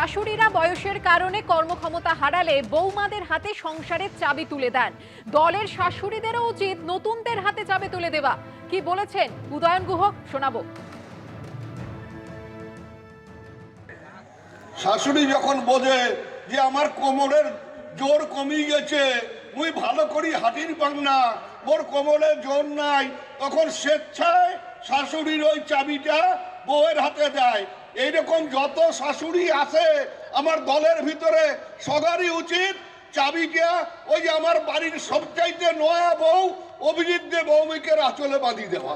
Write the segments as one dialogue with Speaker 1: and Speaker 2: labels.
Speaker 1: শাশুড়িরা বয়সের কারণে কর্মক্ষমতা হারালে বৌমাদের হাতে সংসারের চাবি তুলে দেন। দলের শাশুড়িদেরও উচিত নতুনদের হাতে চাবি তুলে দেওয়া। কি বলেছেন উদয়ন গুহ, শোনাবো।
Speaker 2: শাশুড়ি যখন বোঝে যে আমার কোমরের জোর কমিয়ে গেছে, মুই ভালো করি হাঁটির পাং না, মোর কোমরে জোর নাই, তখন স্বেচ্ছায় শাশুড়ির ওই চাবিটা বউয়ের হাতে দেয়। এইরকম যত শাশুড়ি আছে, আমার দলের ভিতরে সবারই উচিত চাবিটা ওই যে আমার বাড়ির সবচাইতে নয়া বউ, অভিজিৎ দে বৌমিকে আঁচলে বাঁধিয়ে দেওয়া।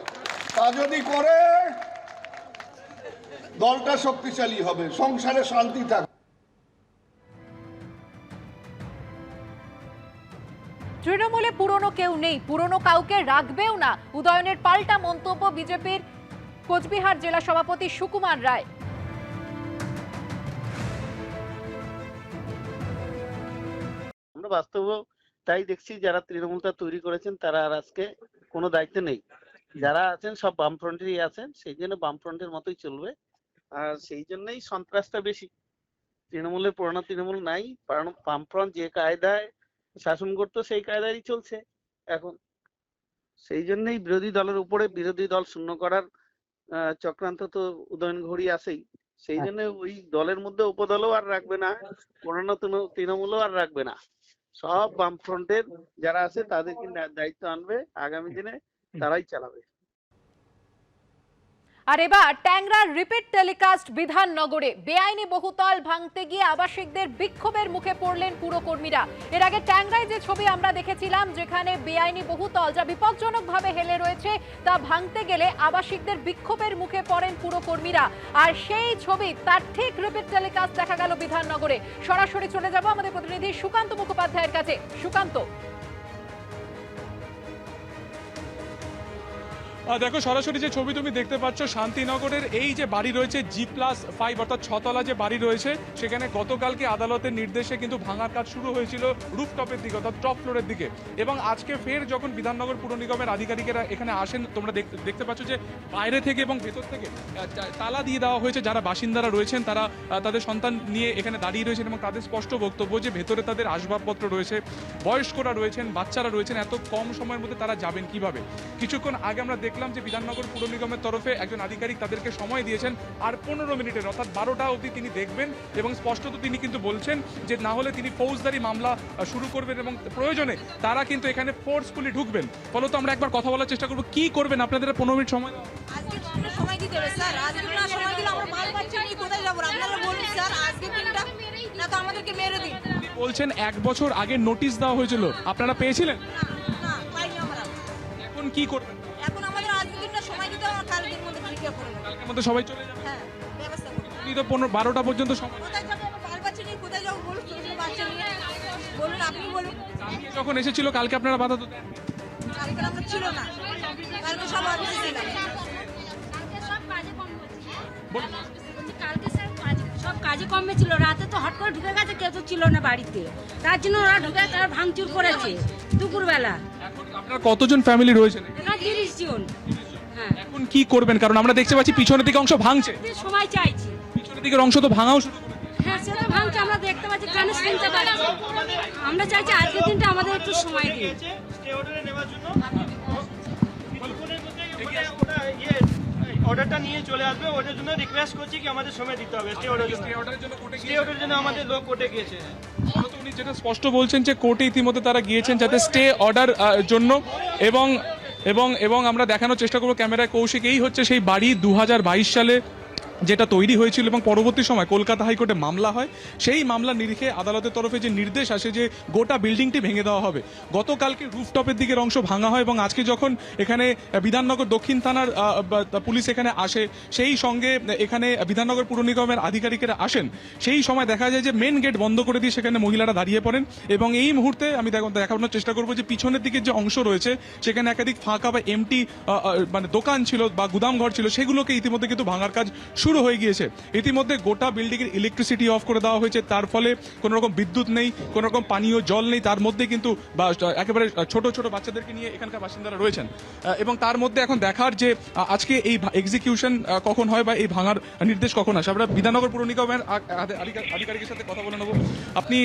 Speaker 2: তা যদি করে, দলটা শক্তিশালী হবে, সংসারে শান্তি থাকবে
Speaker 1: তৃণমূলে পুরনো কেউ নেই, পুরনো কাউকে রাখবেও না। উদয়নের পাল্টা মন্তব্য বিজেপির কোচবিহার জেলা সভাপতি সুকুমার রায়।
Speaker 3: বাস্তবেও তাই দেখছি যারা তৃণমূলটা তৈরি করেছেন, তারা আর আজকে কোনো দায়িত্বে নেই। যারা আছেন, সব বামফ্রন্টেরই আছেন, সেই জন্য বামফ্রন্টের মতোই চলবে। আর সেই জন্যই সন্ত্রাসটা বেশি। তৃণমূলের পুরোনো তৃণমূল নাই কারণ বামফ্রন্ট যে কায়দায় শাসন করতো, সেই কায়দায় চলছে এখন। সেই জন্যই বিরোধী দলের উপরে বিরোধী দল শূন্য করার চক্রান্ত তো উদয়ন ঘড়ি আছেই। সেই জন্য ওই দলের মধ্যে উপদলও আর রাখবে না, পুরোনো তৃণ- তৃণমূলও আর রাখবে না। সব বামফ্রন্টের যারা আছে তাদেরকে দায়িত্ব আনবে। আগামী দিনে তারাই চালাবে।
Speaker 1: আর এবার ট্যাংরার রিপিট টেলিকাস্ট বিধাননগরে, বেআইনি বহুতল ভাঙতে গিয়ে আবাসিকদের বিক্ষোভের মুখে পড়লেন পুরকর্মীরা। এর আগে ট্যাংরায় যে ছবি আমরা দেখেছিলাম, যেখানে বেআইনি বহুতল যা বিপজ্জনকভাবে হেলে রয়েছে, তা ভাঙতে গেলে আবাসিকদের বিক্ষোভের মুখে পড়েন পুরকর্মীরা। আর সেই ছবি, তার ঠিক রিপিট টেলিকাস্ট দেখা গেল বিধাননগরে। সরাসরি চলে যাব আমাদের প্রতিনিধি সুকান্ত মুখোপাধ্যায়ের কাছে। সুকান্ত
Speaker 4: দেখো সরাসরি যে ছবি তুমি দেখতে পাচ্ছ, শান্তিনগরের এই যে বাড়ি রয়েছে জি প্লাস ফাইভ অর্থাৎ ছতলা যে বাড়ি রয়েছে, সেখানে গতকালকে আদালতের নির্দেশে কিন্তু ভাঙার কাজ শুরু হয়েছিল রুফটপের দিকে, অর্থাৎ টপ ফ্লোরের দিকে। এবং আজকে ফের যখন বিধাননগর পুর নিগমের আধিকারিকেরা এখানে আসেন, তোমরা দেখতে পাচ্ছ যে বাইরে থেকে এবং ভেতর থেকে তালা দিয়ে দেওয়া হয়েছে যারা বাসিন্দারা রয়েছেন, তারা তাদের সন্তান নিয়ে এখানে দাঁড়িয়ে রয়েছেন এবং তাদের স্পষ্ট বক্তব্য যে ভেতরে তাদের আসবাবপত্র রয়েছে, বয়স্করা রয়েছেন, বাচ্চারা রয়েছেন, এত কম সময়ের মধ্যে তারা যাবেন কীভাবে? কিছুক্ষণ আগে আমরা দেখলাম যে বিধাননগর পুর নিগমের তরফে একজন আধিকারিক তাদেরকে সময় দিয়েছেন আর পনেরো মিনিটের অর্থাৎ বারোটা অবধি তিনি দেখবেন এবং স্পষ্টত তিনি কিন্তু বলছেন যে না হলে তিনি ফৌজদারি মামলা শুরু করবেন এবং প্রয়োজনে তারা কিন্তু এখানে ফোর্সফুলি ঢুকবেন। ফলত আমরা একবার কথা বলার চেষ্টা করব কি করবেন? আপনাদের পনেরো মিনিট সময় দেওয়া হবে।
Speaker 5: আজকে তো আমরা সময় দিতে হবে স্যার। আজকে না সময় দিলে আমরা মাল পাচ্ছি কোথায় যাব? আপনারা বলুন স্যার আজকে দিনটা না তো আমাদেরকে মেরে দিন।
Speaker 4: বলছেন এক বছর আগে নোটিশ দেওয়া হয়েছিল। আপনারা পেয়েছিলেন? এখন কি করবেন
Speaker 5: এখন আমাদের আজকে দিনটা সময় দিতে হবে আমরা কালকের মধ্যে
Speaker 4: কালকের সবাই চলে যাবে?
Speaker 5: হ্যাঁ ব্যবস্থা করব
Speaker 4: আপনি তো পনেরো বারোটা পর্যন্ত সময়
Speaker 5: কোথায় যাব? আমরা মাল পাচ্ছি না কোথায় যাব? বলুন ছোটো ছোটো বাচ্চা নিয়ে। বলুন আপনি বলুন।
Speaker 4: কালকে যখন এসেছিল কালকে আপনারা বাধা তো দেন
Speaker 5: কালকে আমরা ছিল না। কালকে সব অফিসে ছিলাম।
Speaker 6: কালকে কাজে কম স্যার সব কাজে ছিল। রাতে তো হট করে ঢুকে গেছে কেউ তো ছিল না বাড়িতে। তার জন্য ওরা ঢুকে তারা ভাঙচুর করেছে। দুপুরবেলা।
Speaker 4: এখন আপনার কতজন ফ্যামিলি
Speaker 6: রয়েছে? তিরিশ জন।
Speaker 4: এখন কি করবেন? কারণ আমরা দেখতে পাচ্ছি পিছনের দিকে অংশ ভাঙছে।
Speaker 6: সময় চাইছি।
Speaker 4: পিছনের দিকের অংশ তো ভাঙাও শুরু করে
Speaker 6: হ্যাঁ সে তো ভাঙছে আমরা দেখতে পাচ্ছি কেন শুনতে পাচ্ছি? আমরা চাইছি আজকের দিনটা আমাদের একটু সময় দিন
Speaker 7: অর্ডারটা নিয়ে চলে আসবে। ওটার জন্য রিকোয়েস্ট করছি কি আমাদের সময় দিতে হবে স্টে অর্ডার
Speaker 4: order এর জন্য কোর্টে
Speaker 7: স্টে অর্ডার জন্য আমাদের লোক কোর্টে গিয়েছে।
Speaker 4: উনি যেটা স্পষ্ট বলছেন যে কোর্টে ইতিমধ্যে তারা গিয়েছেন যাতে স্টে অর্ডার জন্য এবং এবং এবং আমরা দেখানোর চেষ্টা করব ক্যামেরায় কৌশিক। এই হচ্ছে সেই বাড়ি দু হাজার বাইশ সালে। যেটা তৈরি হয়েছিল এবং পরবর্তী সময় কলকাতা হাইকোর্টে মামলা হয়, সেই মামলার নিরিখে আদালতের তরফে যে নির্দেশ আসে যে গোটা বিল্ডিংটি ভেঙে দেওয়া হবে। গতকালকে রুফটপের দিকের অংশ ভাঙা হয় এবং আজকে যখন এখানে বিধাননগর দক্ষিণ থানার পুলিশ এখানে আসে, সেই সঙ্গে এখানে বিধাননগর পুর নিগমের আধিকারিকেরা আসেন, সেই সময় দেখা যায় যে মেন গেট বন্ধ করে দিয়ে সেখানে মহিলারা দাঁড়িয়ে পড়েন এবং এই মুহূর্তে আমি দেখ- দেখানোর চেষ্টা করব যে পিছনের দিকের যে অংশ রয়েছে, সেখানে একাধিক ফাঁকা বা এমটি মানে দোকান ছিল বা গুদাম ঘর ছিল, সেগুলোকে ইতিমধ্যে কিন্তু ভাঙার কাজ শুরু শুরু হয়ে গিয়েছে। ইতিমধ্যে গোটা বিল্ডিং এর ইলেকট্রিসিটি অফ করে দেওয়া হয়েছে। তার ফলে কোনো রকম বিদ্যুৎ নেই, কোনো রকম পানীয় জল নেই। তার মধ্যে কিন্তু একেবারে ছোট ছোট বাচ্চাদেরকে নিয়ে এখানকার বাসিন্দারা রয়েছেন। এবং তার মধ্যে এখন দেখার যে আজকে এই এক্সিকিউশন কখন হয় বা এই ভাঙার নির্দেশ কখন আসে। আমরা বিধাননগর পুর নিগমের আধিকারিকের সাথে কথা বলে নেব। আপনি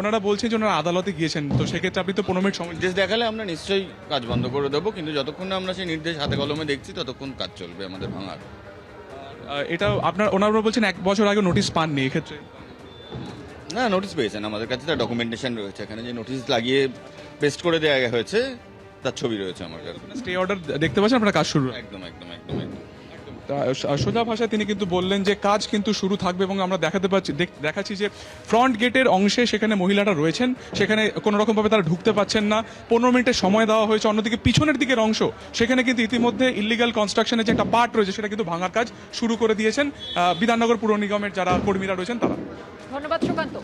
Speaker 4: ওনারা বলছেন যে ওনারা আদালতে গিয়েছেন। তো সেক্ষেত্রে আপনি তো পনেরো মিনিট সময়
Speaker 8: নির্দেশ দেখালে আমরা নিশ্চয়ই কাজ বন্ধ করে দেবো। কিন্তু যতক্ষণ না আমরা সেই নির্দেশ হাতে কলমে দেখছি, ততক্ষণ কাজ চলবে আমাদের ভাঙার।
Speaker 4: এটা আপনার ওনারা বলছেন এক বছর আগে নোটিশ পাননি এক্ষেত্রে।
Speaker 8: না নোটিশ পেয়েছেন আমাদের কাছে তার ডকুমেন্টেশন রয়েছে। এখানে যে নোটিশ লাগিয়ে পেস্ট করে দেওয়া হয়েছে তার ছবি রয়েছে আমার কাছে।
Speaker 4: স্টে অর্ডার দেখতে পাচ্ছেন আপনার কাজ শুরু?
Speaker 8: একদম একদম একদম একদম।
Speaker 4: সোজা ভাষায় তিনি কিন্তু বললেন যে কাজ কিন্তু শুরু থাকবে এবং আমরা দেখাতে পাচ্ছি দেখ- দেখাচ্ছি যে ফ্রন্ট গেটের অংশে সেখানে মহিলারা রয়েছেন। সেখানে কোনো রকম ভাবে তারা ঢুকতে পাচ্ছেন না। পনেরো মিনিটের সময় দেওয়া হয়েছে। অন্যদিকে পিছনের দিকের অংশ, সেখানে কিন্তু ইতিমধ্যে ইলিগাল কনস্ট্রাকশনের যে একটা পার্ট রয়েছে, সেটা কিন্তু ভাঙার কাজ শুরু করে দিয়েছেন। বিধাননগর পুর নিগমের যারা কর্মীরা রয়েছেন তারা।
Speaker 1: ধন্যবাদ সুকান্ত।